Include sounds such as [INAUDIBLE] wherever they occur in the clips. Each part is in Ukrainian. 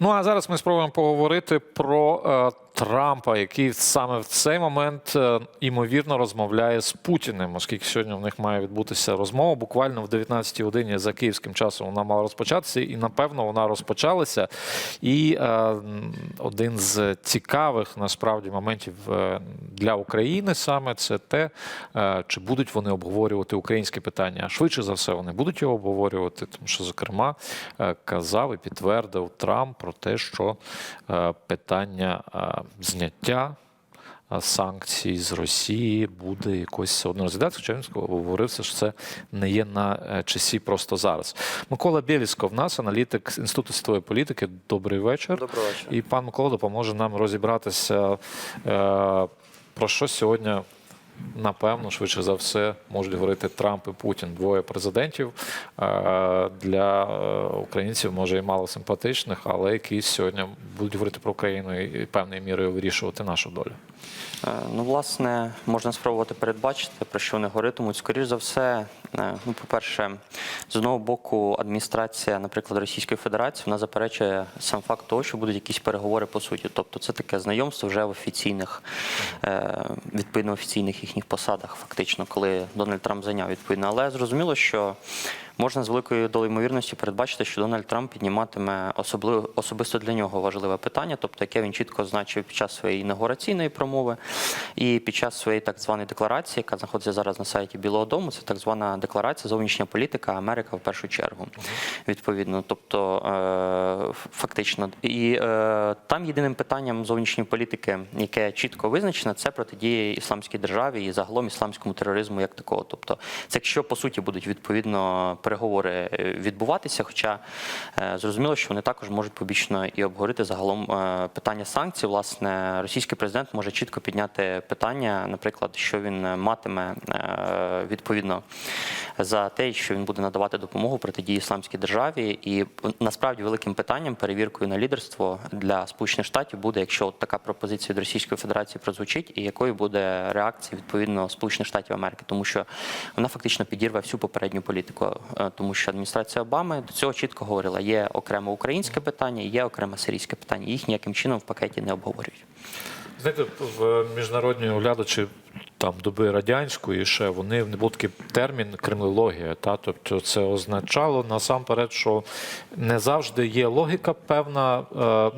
Ну а зараз ми спробуємо поговорити про е, Трампа, який саме в цей момент е, імовірно розмовляє з Путіним, оскільки сьогодні в них має відбутися розмова. Буквально в 19-й годині за київським часом вона мала розпочатися, і напевно вона розпочалася. І е, один з цікавих насправді моментів е, для України саме це те, е, чи будуть вони обговорювати українське питання. А швидше за все вони будуть його обговорювати, тому що, зокрема, е, казав і підтвердив Трамп про те, що е, питання е, зняття санкцій з Росії буде якось все одно розглядатися. Хоча він говорився, що це не є на е, часі просто зараз. Микола Бєлісков, в нас, аналітик Інституту світової політики. Добрий вечір. Добрий вечір. І пан Микола допоможе нам розібратися, е, про що сьогодні. Напевно, швидше за все, можуть говорити Трамп і Путін, двоє президентів е, для е, українців, може і мало симпатичних, але які сьогодні будуть говорити про Україну і певною мірою вирішувати нашу долю. Е, Ну, власне, можна спробувати передбачити, про що вони говоритимуть. Скоріш за все, е, ну, по-перше, з одного боку, адміністрація, наприклад, Російської Федерації, вона заперечує сам факт того, що будуть якісь переговори по суті. Тобто, це таке знайомство вже в офіційних, е, відповідно офіційних їхніх посадах, фактично, коли Дональд Трамп зайняв відповідно. Але зрозуміло, що можна з великою долею ймовірності передбачити, що Дональд Трамп підніматиме особливо особисто для нього важливе питання, тобто яке він чітко означив під час своєї інаугураційної промови і під час своєї так званої декларації, яка знаходиться зараз на сайті Білого Дому. Це так звана декларація зовнішня політика Америка в першу чергу. Відповідно, тобто е, фактично, і е, там єдиним питанням зовнішньої політики, яке чітко визначено, це протидія ісламській державі і загалом ісламському тероризму як такого. Тобто, це якщо по суті будуть відповідно переговори е, відбуватися, хоча е, зрозуміло, що вони також можуть побічно і обговорити загалом е, питання санкцій. Власне, російський президент може чітко підняти питання, наприклад, що він матиме відповідно за те, що він буде надавати допомогу протидії ісламській державі, і насправді великим питанням, перевіркою на лідерство для Сполучених Штатів буде, якщо от така пропозиція від Російської Федерації прозвучить, і якою буде реакція відповідно Сполучених Штатів Америки, тому що вона фактично підірве всю попередню політику, Е, тому що адміністрація Обами до цього чітко говорила: є окремо українське питання, є окремо сирійське питання. Їх ніяким чином в пакеті не обговорюють. Знаєте, в міжнародні оглядачі там доби радянської ще вони не був такий термін кремлологія. Та тобто це означало насамперед, що не завжди є логіка певна. е,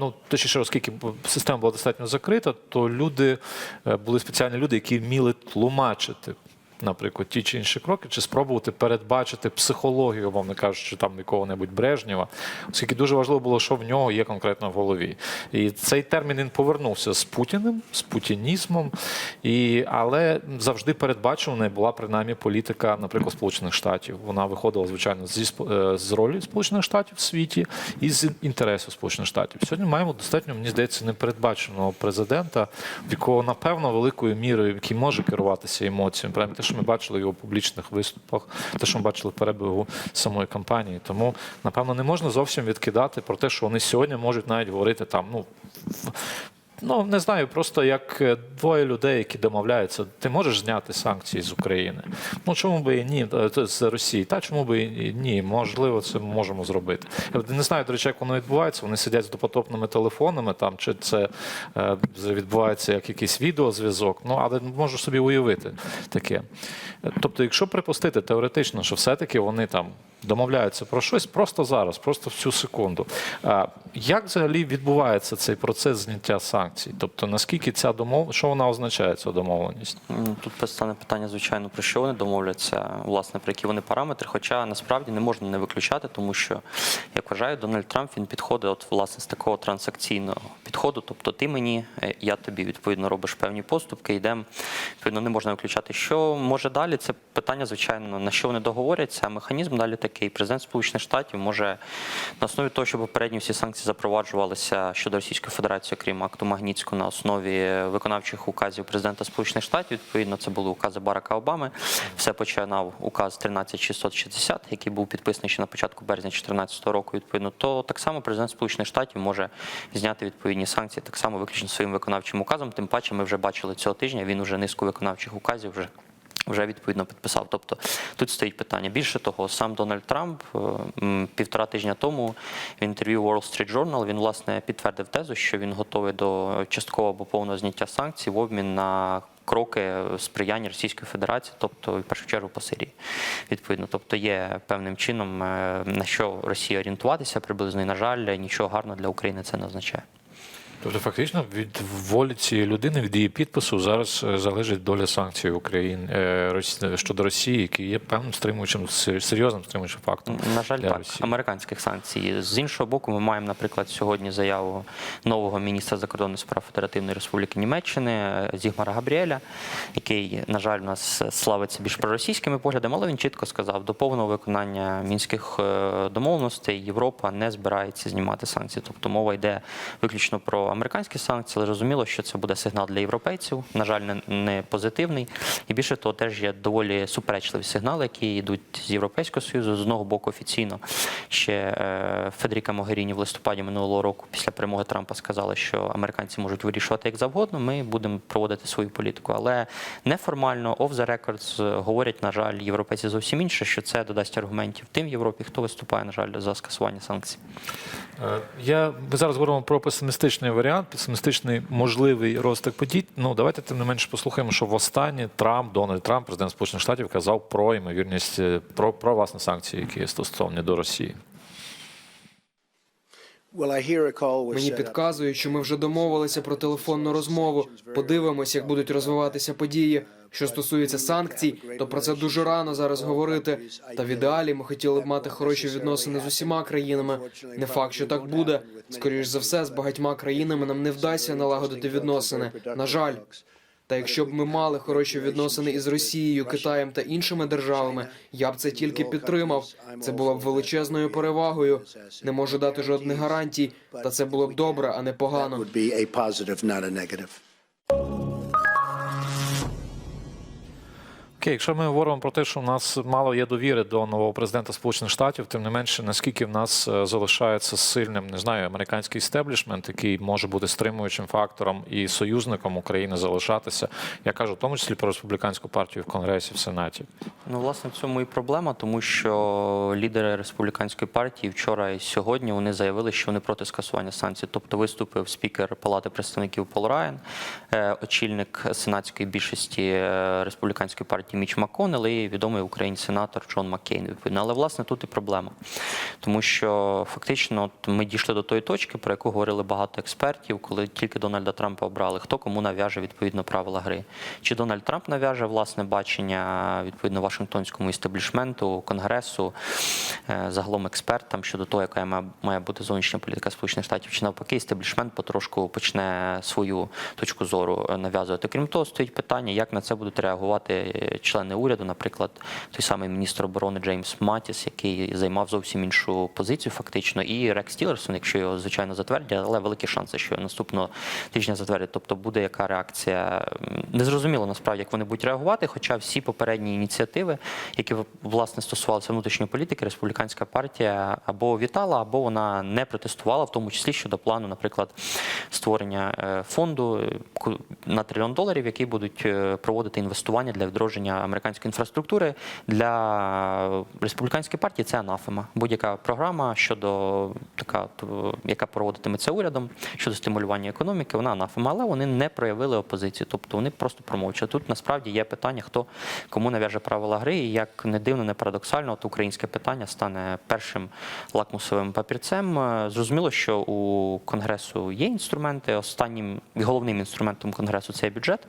Ну точніше, оскільки система була достатньо закрита, то люди е, були спеціальні люди, які вміли тлумачити. Наприклад, ті чи інші кроки, чи спробувати передбачити психологію, умовно кажучи, там якого-небудь Брежнєва, оскільки дуже важливо було, що в нього є конкретно в голові. І цей термін він повернувся з Путіним, з путінізмом, і, але завжди передбачувана була принаймні політика, наприклад, Сполучених Штатів. Вона виходила, звичайно, зі е, з ролі Сполучених Штатів в світі і з інтересу Сполучених Штатів. Сьогодні маємо достатньо, мені здається, непередбаченого президента, в якого, напевно, великою мірою, який може керуватися емоціями, що ми бачили в його публічних виступах, те, що ми бачили в перебігу самої кампанії. Тому, напевно, не можна зовсім відкидати про те, що вони сьогодні можуть навіть говорити там, ну. Ну, не знаю, просто як е, двоє людей, які домовляються, ти можеш зняти санкції з України. Ну чому би і ні Е, з Росії? Та чому би і ні? Можливо, це ми можемо зробити. Я не знаю, до речі, як воно відбувається. Вони сидять з допотопними телефонами, там чи це е, відбувається як якийсь відеозв'язок. Ну але можу собі уявити таке. Тобто, якщо припустити теоретично, що все-таки вони там домовляються про щось просто зараз, просто в цю секунду. Як взагалі відбувається цей процес зняття санкцій? Тобто наскільки ця домов... що вона означає, ця домовленість? Тут постане питання, звичайно, про що вони домовляться, власне, про які вони параметри. Хоча насправді не можна не виключати, тому що, як вважаю, Дональд Трамп він підходить от, власне, з такого транзакційного підходу. Тобто ти мені, е, я тобі відповідно робиш певні поступки, йдемо. Відповідно, не можна виключати. Що може далі? Це питання, звичайно, на що вони договоряться. А механізм далі такий. Президент Сполучених Штатів може на основі того, що попередні всі санкції запроваджувалися щодо Російської Федерації, окрім акту Магнітського, на основі виконавчих указів президента Сполучених Штатів. Відповідно, це були укази Барака Обами. Все починав указ 13660, який був підписаний ще на початку березня 2014 року. Відповідно, то так само президент Сполучених Штатів може зняти відповідні санкції так само виключно своїм виконавчим указом. Тим паче, ми вже бачили цього тижня. Він уже низку виконавчих указів вже вже відповідно підписав. Тобто тут стоїть питання. Більше того, сам Дональд Трамп е, півтора тижня тому в інтерв'ю Wall Street Journal він власне підтвердив тезу, що він готовий до часткового або повного зняття санкцій в обмін на кроки сприяння Російської Федерації, тобто в першу чергу по Сирії. Відповідно, тобто є певним чином е, на що Росія орієнтуватися приблизно, і на жаль, нічого гарного для України це не означає. Тобто, фактично, від волі цієї людини, від її підпису зараз е, залежить доля санкцій України е, щодо Росії, які є певним стримуючим сер- серйозним стримуючим фактором. На жаль, для так, Росії. американських санкцій. З іншого боку, ми маємо, наприклад, сьогодні заяву нового міністра закордонних справ Федеративної Республіки Німеччини е, Зігмара Габріеля, який, на жаль, у нас славиться більш проросійськими поглядами, але він чітко сказав, до повного виконання мінських домовленостей Європа не збирається знімати санкції. Тобто мова йде виключно про американські санкції, але зрозуміло, що це буде сигнал для європейців. На жаль, не позитивний. І більше того, теж є доволі суперечливі сигнали, які йдуть з Європейського Союзу. З одного боку, офіційно ще е, Федеріка Могеріні в листопаді минулого року, після перемоги Трампа, сказала, що американці можуть вирішувати як завгодно. Ми будемо проводити свою політику. Але неформально, off the records, говорять, на жаль, європейці зовсім інше, що це додасть аргументів тим в Європі, хто виступає, на жаль, за скасування санкцій. Е, Я ми зараз говоримо про песимістичний варіант, песимістичний можливий розвиток подій. Ну давайте тим не менше послухаємо, що востаннє Трамп, Дональд Трамп, президент Сполучених Штатів, казав про ймовірність е, про, про власне санкції, які стосовні до Росії. Мені підказують, що ми вже домовилися про телефонну розмову. Подивимось, як будуть розвиватися події. Що стосується санкцій, то про це дуже рано зараз говорити. Та в ідеалі ми хотіли б мати хороші відносини з усіма країнами. Не факт, що так буде. Скоріш за все, з багатьма країнами нам не вдасться налагодити відносини. На жаль. Та якщо б ми мали хороші відносини із Росією, Китаєм та іншими державами, я б це тільки підтримав. Це було б величезною перевагою. Не можу дати жодних гарантій, та це було б добре, а не погано. Окей, якщо ми говоримо про те, що в нас мало є довіри до нового президента Сполучених Штатів, тим не менше, наскільки в нас е, залишається сильним, не знаю, американський істеблішмент, який може бути стримуючим фактором і союзником України залишатися. Я кажу, в тому числі про республіканську партію в Конгресі, в Сенаті. Ну, власне, в цьому і проблема, тому що лідери республіканської партії вчора і сьогодні вони заявили, що вони проти скасування санкцій. Тобто виступив спікер Палати представників Пол Райан, е, очільник сенатської більшості е, республіканської партії Міч Маконел і відомий Україні сенатор Джон Маккейн. Відповідно, але власне тут і проблема, тому що фактично от ми дійшли до тої точки, про яку говорили багато експертів, коли тільки Дональда Трампа обрали, хто кому нав'яже відповідно правила гри. Чи Дональд Трамп нав'яже власне бачення відповідно Вашингтонському істеблішменту, конгресу, е, загалом експертам щодо того, яка має- бути зовнішня політика Сполучених Штатів, чи навпаки, істеблішмент потрошку почне свою точку зору е, нав'язувати. Крім того, стоїть питання, як на це будуть реагувати е, члени уряду, наприклад, той самий міністр оборони Джеймс Матіс, який займав зовсім іншу позицію, фактично, і Рекс Тілерсон, якщо його звичайно затвердять, але великі шанси, що наступного тижня затвердять. Тобто буде яка реакція. Незрозуміло насправді, як вони будуть реагувати. Хоча всі попередні ініціативи, які власне стосувалися внутрішньої політики, республіканська партія або вітала, або вона не протестувала, в тому числі щодо плану, наприклад, створення е, фонду е, на трильйон доларів, які будуть е, проводити інвестування для відродження американської інфраструктури для республіканської партії. Це анафема. Будь-яка програма щодо така, яка проводитиметься урядом щодо стимулювання економіки, вона анафема, але вони не проявили опозицію, тобто вони просто промовчали. Тут насправді є питання, хто кому нав'яже правила гри, і як не дивно, не парадоксально, от українське питання стане першим лакмусовим папірцем. Е, Зрозуміло, що у конгресу є інструменти. Останнім і головним інструментом конгресу це бюджет.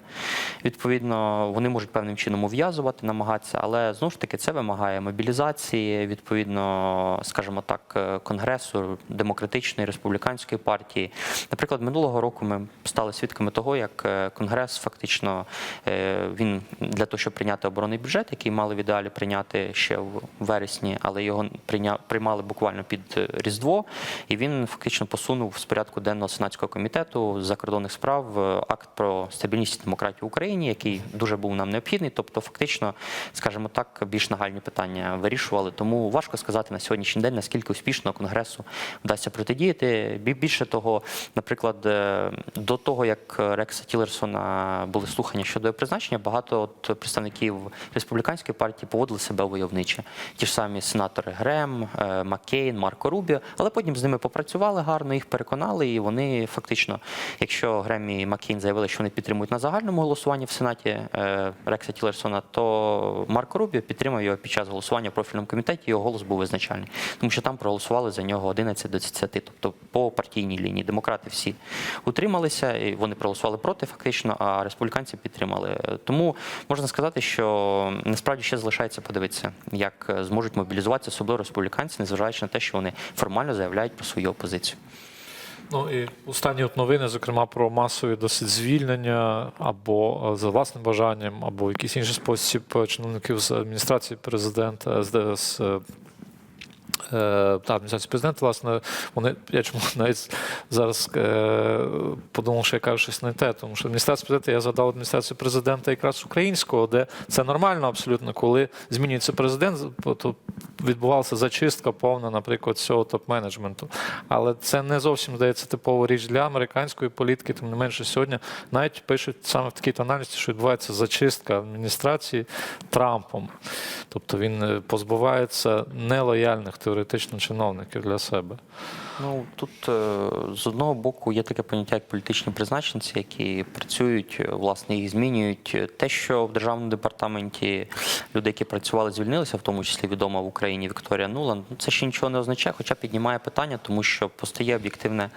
Відповідно, вони можуть певним чином ув'язувати, намагатися, але знову ж таки це вимагає мобілізації, відповідно, скажімо так, е, конгресу демократичної республіканської партії. Наприклад, минулого року ми стали свідками того, як е, конгрес фактично він для того, щоб прийняти оборонний бюджет, який мали в ідеалі прийняти ще в вересні, але його прийня- приймали буквально під е, Різдво, і він фактично посунув з порядку денного сенатського комітету закордонних справ е, акт про стабільність і в Україні, який дуже був нам необхідний. Тобто фактично, скажімо так, більш нагальні питання вирішували. Тому важко сказати на сьогоднішній день, наскільки успішно конгресу вдасться протидіяти. Бі- Більше того, наприклад, е, до того як Рекса Тілерсона були слухання щодо призначення, багато от представників республіканської партії поводили себе войовниче. Ті ж самі сенатори Грем, е, Маккейн, Марко Рубіо, але потім з ними попрацювали гарно, їх переконали, і вони фактично, якщо Грем і Маккейн заявили, що вони підтримують на загальному голосуванні в Сенаті е, Рекса Тілерсона, то Марко Рубіо підтримав його під час голосування в профільному комітеті. Його голос був визначальний, тому що там проголосували за нього 11 до 10, тобто по партійній лінії. Демократи всі утрималися, і вони проголосували проти, фактично, а республіканці підтримали. Тому можна сказати, що насправді ще залишається подивитися, як зможуть мобілізуватися особливо республіканці, незважаючи на те, що вони формально заявляють про свою опозицію. Ну і останні от новини, зокрема про масові досить звільнення або е, за власним бажанням, або в якийсь інший спосіб е, чиновників з адміністрації президента з, е, е, та, адміністрації президента, власне, вони я чому навіть зараз е, подумав, що я кажу щось не те, тому що адміністрація президента я згадав адміністрацію президента якраз українського, де це нормально абсолютно, коли змінюється президент, то відбувалася зачистка повна, наприклад, цього топ-менеджменту. Але це не зовсім здається типова річ для американської політики, тим не менше сьогодні навіть пишуть саме в такій тональності, що відбувається зачистка адміністрації Трампом. Тобто він е, позбувається нелояльних теоретично чиновників для себе. Ну тут е, з одного боку є таке поняття, як політичні призначенці, які працюють, е, власне, їх змінюють. Те, що в державному департаменті люди, які працювали, звільнилися, в тому числі відома в Україні Вікторія Нуланд, ну це ще нічого не означає, хоча піднімає питання, тому що постає об'єктивне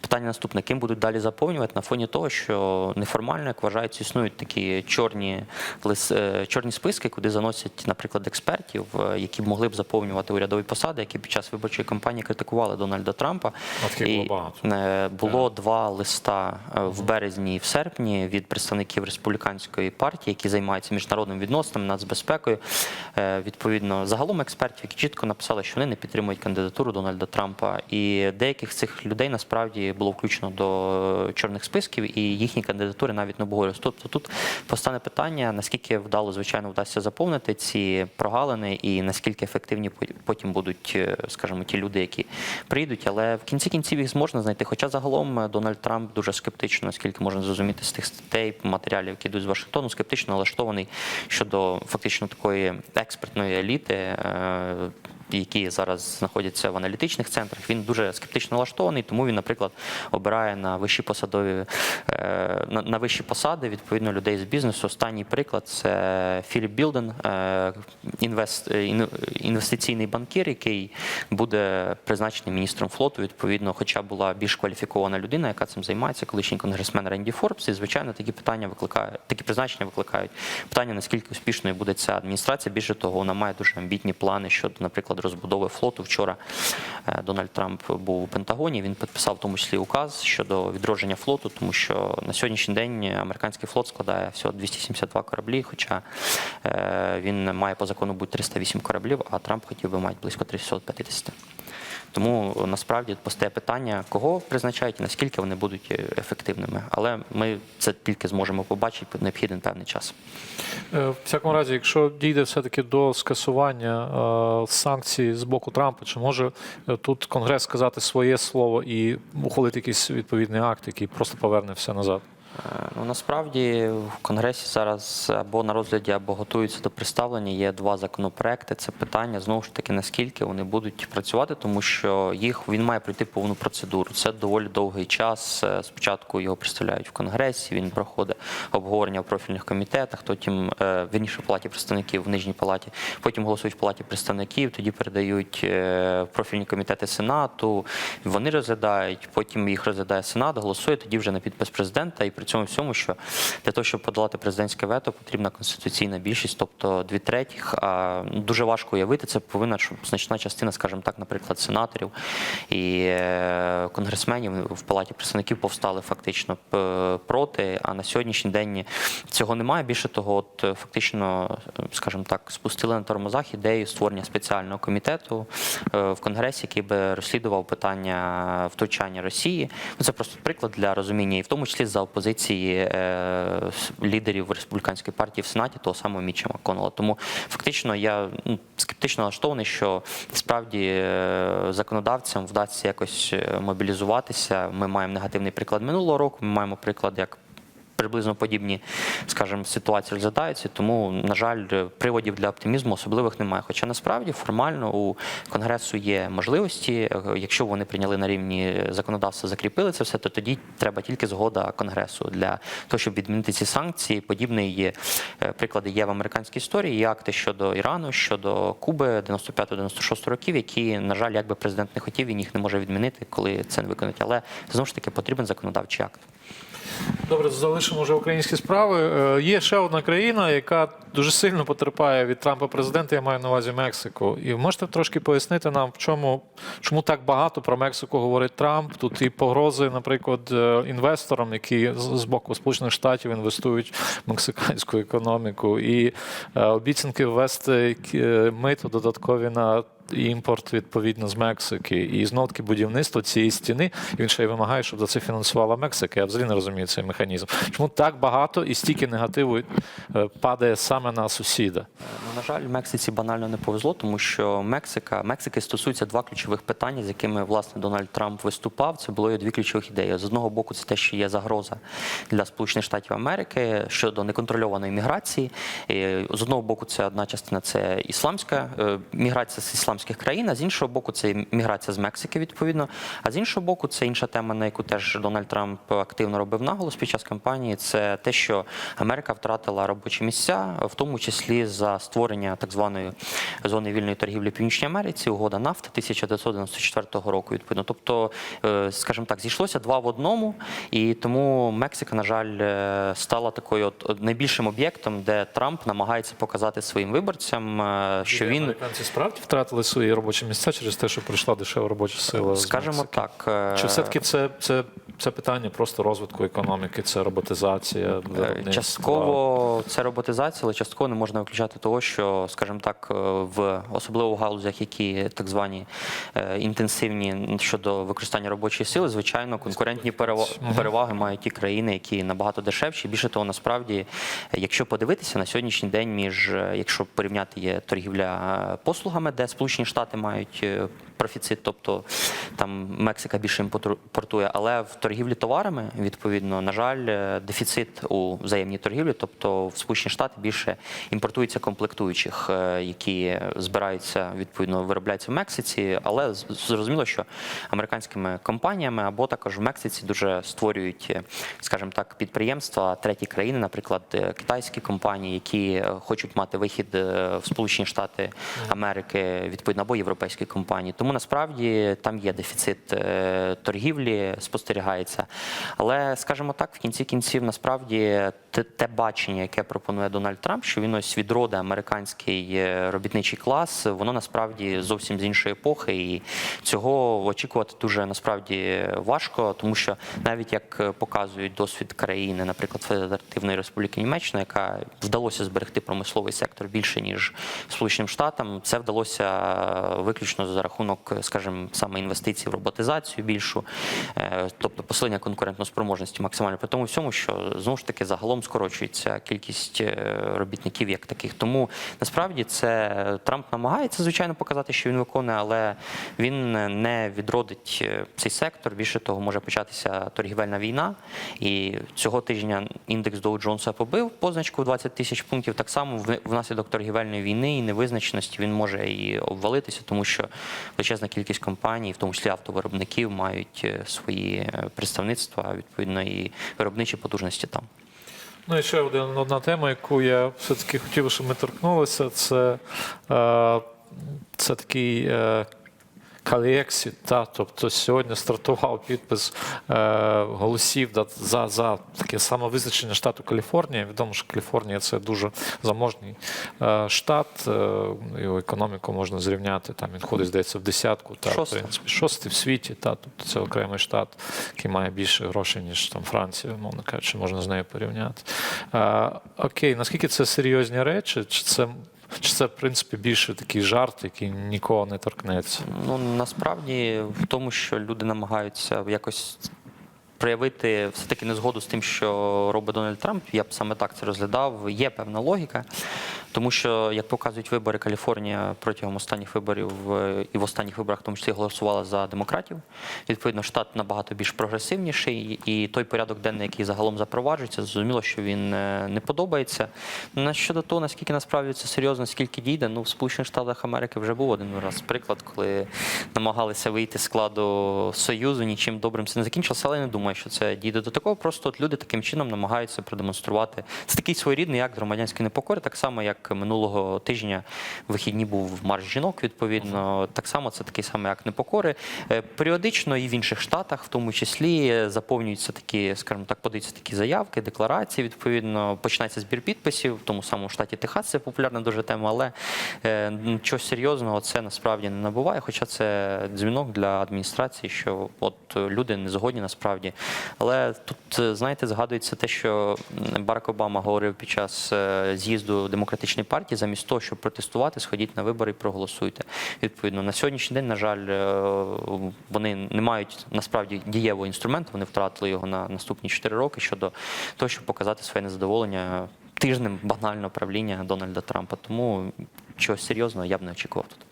питання наступне: ким будуть далі заповнювати на фоні того, що неформально, як вважається, існують такі чорні лис, е, чорні списки, куди заносять, наприклад, експертів, які могли б заповнювати урядові посади, які під час виборчої кампанії критикували Дональда Трампа. А таких було багато. Е, Було два листа е, в березні і в серпні від представників республіканської партії, які займаються міжнародними відносинами, нацбезпекою. Е, Відповідно, загалом експертів, які чітко написали, що вони не підтримують кандидатуру Дональда Трампа. І деяких з цих людей насправді було включено до чорних списків, і їхні кандидатури навіть не обговорювалися. Тобто тут постане питання, наскільки вдало, звичайно, вдасться заповнити ці прогалини, і наскільки ефективні потім будуть, е, скажімо, ті люди, які прийдуть. Але в кінці кінців їх зможна знайти. Хоча загалом е, Дональд Трамп дуже скептично, наскільки можна зрозуміти з тих статей, матеріалів, які йдуть з Вашингтону, скептично налаштований щодо фактично такої експертної еліти. Які зараз знаходяться в аналітичних центрах, він дуже скептично налаштований, тому він, наприклад, обирає на вищі посадові е, на, вищі посади відповідно людей з бізнесу. Останній приклад це Філіп Білден, е, е, ін- інвестиційний банкір, який буде призначений міністром флоту. Відповідно, хоча була більш кваліфікована людина, яка цим займається, колишній конгресмен Ренді Форбс. І звичайно, такі питання викликають, такі призначення викликають питання, наскільки успішною буде ця адміністрація. Більше того, вона має дуже амбітні плани щодо, наприклад, розбудови флоту. Вчора е, Дональд Трамп був у Пентагоні. Він підписав в тому числі указ щодо відродження флоту, тому що на сьогоднішній день американський флот складає всього 272 кораблі, хоча е, він має по закону бути 308 кораблів, а Трамп хотів би мати близько 350. Тому насправді постає питання, кого призначають і наскільки вони будуть е, ефективними. Але ми це тільки зможемо побачити необхідний певний час. Е, В всякому разі, якщо дійде все-таки до скасування е, санкцій з боку Трампа, чи може тут Конгрес сказати своє слово і ухвалити якийсь відповідний акт, який просто поверне все назад? Е, Ну насправді в Конгресі зараз або на розгляді, або готуються до представлення. Є два законопроекти. Це питання знову ж таки наскільки вони будуть працювати, тому що їх він має пройти повну процедуру. Це доволі довгий час. Е, Спочатку його представляють в Конгресі. Він проходить обговорення в профільних комітетах. Потім е, вірніше в палаті представників в нижній палаті. Потім голосують в палаті представників. Тоді передають в профільні комітети Сенату. Вони розглядають. Потім їх розглядає Сенат, голосує. Тоді вже на підпис президента. І при цьому всьому, що для того, щоб подолати президентське вето, потрібна конституційна більшість, тобто дві третіх. А ну, дуже важко уявити. Це повинна значна частина, скажімо так, наприклад, сенаторів і е, конгресменів в палаті представників повстали фактично проти. А на сьогоднішній день цього немає. Більше того, от е, фактично, е, скажімо так, спустили на тормозах ідею створення спеціального комітету е, в конгресі, який би розслідував питання втручання Росії. Ну це просто приклад для розуміння, і в тому числі за опозиції позиції е, лідерів республіканської партії в сенаті, того самого Міча Макконнелла. Тому фактично я ну, скептично налаштований, що справді е, законодавцям вдасться якось е, мобілізуватися. Ми маємо негативний приклад минулого року. Ми маємо приклад як. Приблизно подібні, скажімо, ситуації розглядаються, тому, на жаль, приводів для оптимізму особливих немає. Хоча насправді формально у конгресу є можливості. Якщо вони прийняли на рівні законодавства, закріпили це все, то тоді треба тільки згода конгресу для того, щоб відмінити ці санкції. Подібний є е, приклади є в американській історії. Є акти щодо Ірану, щодо Куби 95-96 років, які, на жаль, якби президент не хотів, він їх не може відмінити, коли це не виконують. Але знову ж таки потрібен законодавчий акт. Добре, залишимо вже українські справи. Е, Є ще одна країна, яка дуже сильно потерпає від Трампа президента. Я маю на увазі Мексику. І можете трошки пояснити нам, в чому чому так багато про Мексику говорить Трамп? Тут і погрози, наприклад, е, інвесторам, які з боку Сполучених Штатів інвестують в мексиканську економіку, і е, обіцянки ввести мито додаткові на. Імпорт відповідно з Мексики, і знов таки будівництво цієї стіни. І він ще й вимагає, щоб за це фінансувала Мексика. Я взагалі не розумію цей механізм. Чому так багато і стільки негативу е, падає саме на сусіда? Ну, на жаль, Мексиці банально не повезло, тому що Мексика Мексики стосуються два ключових питання, з якими власне Дональд Трамп виступав. Це було дві ключових ідеї. З одного боку, це те, що є загроза для Сполучених Штатів Америки щодо неконтрольованої міграції. І З одного боку, це одна частина це ісламська е, міграція з ісламських країн, а з іншого боку, це міграція з Мексики, відповідно. А з іншого боку, це інша тема, на яку теж Дональд Трамп активно робив наголос під час кампанії. Це те, що Америка втратила робочі місця, в тому числі за створення так званої зони вільної торгівлі в Північній Америці, угода нафта 1994 року. Відповідно, тобто, е, скажімо так, зійшлося два в одному, і тому Мексика, на жаль, е, стала такою от от найбільшим об'єктом, де Трамп намагається показати своїм виборцям, е, що він американці справді втратили свої робочі місця через те, що прийшла дешева робоча сила. скажімо так, е, Чи все-таки це, це, це питання просто розвитку економіки, це роботизація? Е. Частково це роботизація, але частково не можна виключати того, що, скажімо так, е, в особливо в галузях, які так звані е, інтенсивні щодо використання робочої сили, звичайно, конкурентні перева- переваги мають ті країни, які набагато дешевші. Більше того, насправді, е, якщо подивитися на сьогоднішній день, між е, якщо порівняти є торгівля е, послугами, де Сполучені Штати мають е, профіцит, тобто там Мексика більше імпортує, але в торгівлі товарами, відповідно, на жаль, е, дефіцит у взаємній торгівлі, тобто в Сполучені Штати більше імпортується комплектуючих, е, які збираються відповідно виробляються в Мексиці, але зрозуміло, що американськими компаніями або також в Мексиці дуже створюють, е, скажімо так, підприємства треті країни, наприклад, китайські компанії, які хочуть мати вихід в Сполучені Штати Америки, відповідно, або європейські компанії. Тому насправді там є дефіцит е, торгівлі, спостерігається. Але скажімо так, в кінці кінців, насправді, те, те бачення, яке пропонує Дональд Трамп, що він ось відроде американський е, робітничий клас, воно насправді зовсім з іншої епохи, і цього очікувати дуже насправді важко, тому що навіть як показують досвід країни, наприклад, Федеративної Республіки Німеччина, яка вдалося зберегти промисловий сектор більше ніж Сполученим Штатам, це вдалося е, виключно за рахунок, скажімо, саме інвестицій в роботизацію більшу, е, тобто посилення конкурентноспроможності максимально. При тому всьому, що знову ж таки загалом скорочується кількість е, робітників як таких. Тому насправді це Трамп намагається звичайно показати, що він виконує, але він не відродить е, цей сектор. Більше того, може початися торгівельна війна. І цього тижня індекс Доу Джонса побив позначку в 20 тисяч пунктів. Так само внаслідок торгівельної війни і невизначеності він може і обвалитися, тому що величезна кількість компаній, в тому числі автовиробників, мають е, свої представництва, відповідно, і виробничі потужності там. Ну і ще один, одна тема, яку я все-таки хотів, щоб ми торкнулися, це, е, це такий е, каліексіт. Та, тобто сьогодні стартував підпис е, голосів да, за, за таке самовизначення штату Каліфорнія. Відомо, що Каліфорнія це дуже заможний е, штат. Е, його економіку можна зрівняти. Там він ходить, здається, в десятку. Та, в Шостий. принципі, шостий в світі. Та, тобто це окремий штат, який має більше грошей, ніж там Франція, мовно кажучи, можна з нею порівняти. А, окей, наскільки це серйозні речі? Чи це, чи це в принципі більше такий жарт, який нікого не торкнеться? Ну насправді в тому, що люди намагаються якось проявити все-таки незгоду з тим, що робить Дональд Трамп, я б саме так це розглядав. Є певна логіка, тому що, як показують вибори, Каліфорнія протягом останніх виборів е, і в останніх виборах, в тому числі, голосувала за демократів. Відповідно, штат набагато більш прогресивніший, і той порядок денний, який загалом запроваджується, зрозуміло, що він е, не подобається. На щодо того, наскільки насправді це серйозно, скільки дійде, ну в Сполучених Штатах Америки вже був один раз приклад, коли намагалися вийти з складу союзу, нічим добрим це не закінчилося, але я не думаю, що це дійде до такого. Просто от люди таким чином намагаються продемонструвати. Це такий своєрідний акт громадянської непокори, так само як минулого тижня вихідні був марш жінок. Відповідно, так само це такий самий акт непокори. Е, Періодично і в інших штатах, в тому числі, е, заповнюються такі, скажімо так, подаються такі заявки, декларації. Відповідно, починається збір підписів в тому самому штаті Техас. Це популярна дуже тема, але е, нічого серйозного це насправді не набуває. Хоча це дзвінок для адміністрації, що от люди не згодні насправді. Але тут, знаєте, згадується те, що Барак Обама говорив під час з'їзду демократичної партії, замість того, щоб протестувати, сходіть на вибори і проголосуйте. Відповідно, на сьогоднішній день, на жаль, е, вони не мають насправді дієвого інструменту. Вони втратили його на наступні 4 роки щодо того, щоб показати своє незадоволення тижнем банального правління Дональда Трампа. Тому чогось серйозного я б не очікував тут.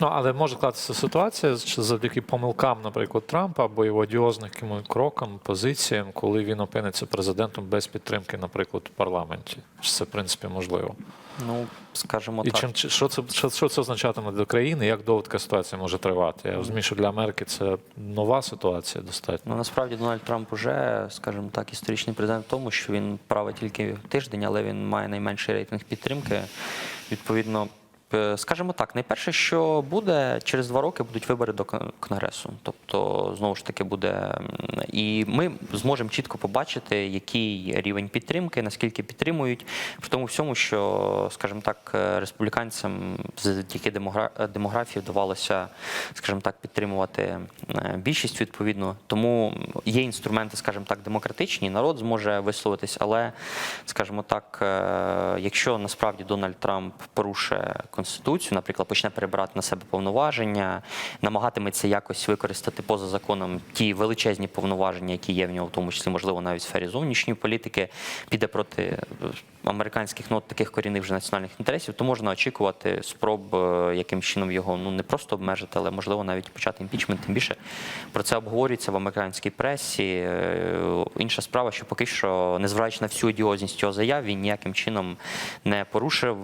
Ну, але може склатися ситуація що завдяки помилкам, наприклад, Трампа або його одіозним крокам, позиціям, коли він опиниться президентом без підтримки, наприклад, в парламенті. Чи це в принципі можливо? Ну, скажімо І так. чим що це що, що це означатиме для країни? Як довго така ситуація може тривати? Я розумію, що для Америки це нова ситуація достатньо. Ну насправді Дональд Трамп уже, скажімо так, історичний президент в тому, що він править тільки тиждень, але він має найменший рейтинг підтримки. Відповідно, скажімо так, найперше, що буде через два роки будуть вибори до конгресу. Тобто, знову ж таки, буде і ми зможемо чітко побачити, який рівень підтримки, наскільки підтримують, при тому всьому, що, скажімо так, е, республіканцям завдяки демогра- демографії вдавалося, скажімо так, підтримувати е, більшість відповідно. Тому є інструменти, скажімо так, демократичні, народ зможе висловитись, але, скажімо так, е, якщо насправді Дональд Трамп порушує конституцію, наприклад, почне перебирати на себе повноваження, намагатиметься якось використати поза законом ті величезні повноваження, які є в нього, в тому числі, можливо, навіть в сфері зовнішньої політики, піде проти е, американських ну, таких корінних вже національних інтересів, то можна очікувати спроб е, яким чином його ну не просто обмежити, але можливо навіть почати імпічмент. Тим більше про це обговорюється в американській пресі. Е, Інша справа, що поки що, незважаючи на всю одіозність його заяв, він ніяким чином не порушив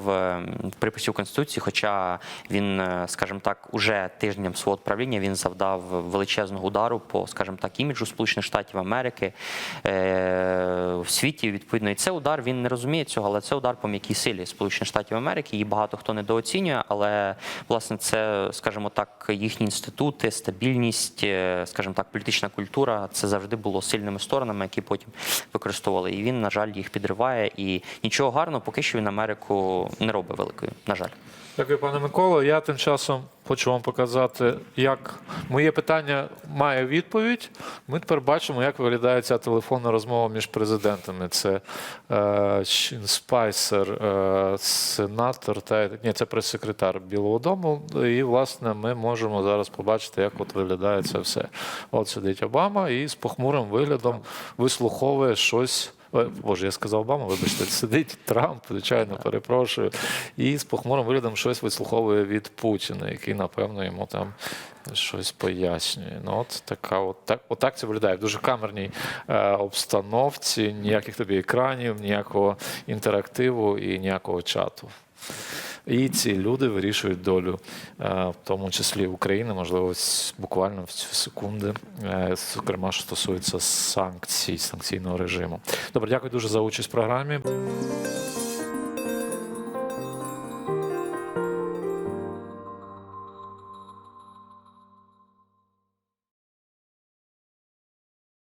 приписів конституції, хоча він, е, скажімо так, уже тижнем свого правління він завдав величезного удару по, скажімо так, іміджу Сполучених Штатів Америки е, в світі. Відповідно, і це удар він не розуміє цього, але це удар по м'якій силі Сполучених Штатів Америки. Її багато хто недооцінює, але власне це, скажімо так, їхні інститути, стабільність, е, скажімо так, політична культура це завжди було сильними сторонами, які потім використовували. І він, на жаль, їх підриває. І нічого гарного, поки що він Америку не робить великою. На жаль. Дякую, пане Миколо. Я тим часом хочу вам показати, як моє питання має відповідь. Ми тепер бачимо, як виглядає ця телефонна розмова між президентами. Це е, Спайсер, е, сенатор та ні, це прес-секретар Білого Дому. І, власне, ми можемо зараз побачити, як от виглядає це все. От сидить Обама і з похмурим виглядом вислуховує щось. Ой, Боже, я сказав Обама, вибачте, [LAUGHS] сидить Трамп, звичайно, перепрошую, і з похмурим виглядом щось вислуховує від Путіна, який, напевно, йому там щось пояснює. Ну, от така, от так, отак це виглядає в дуже камерній е, обстановці, ніяких тобі екранів, ніякого інтерактиву і ніякого чату. І ці люди вирішують долю, е, в тому числі України, можливо, буквально в секунди, е, зокрема, що стосується санкцій, санкційного режиму. Добре, дякую дуже за участь в програмі.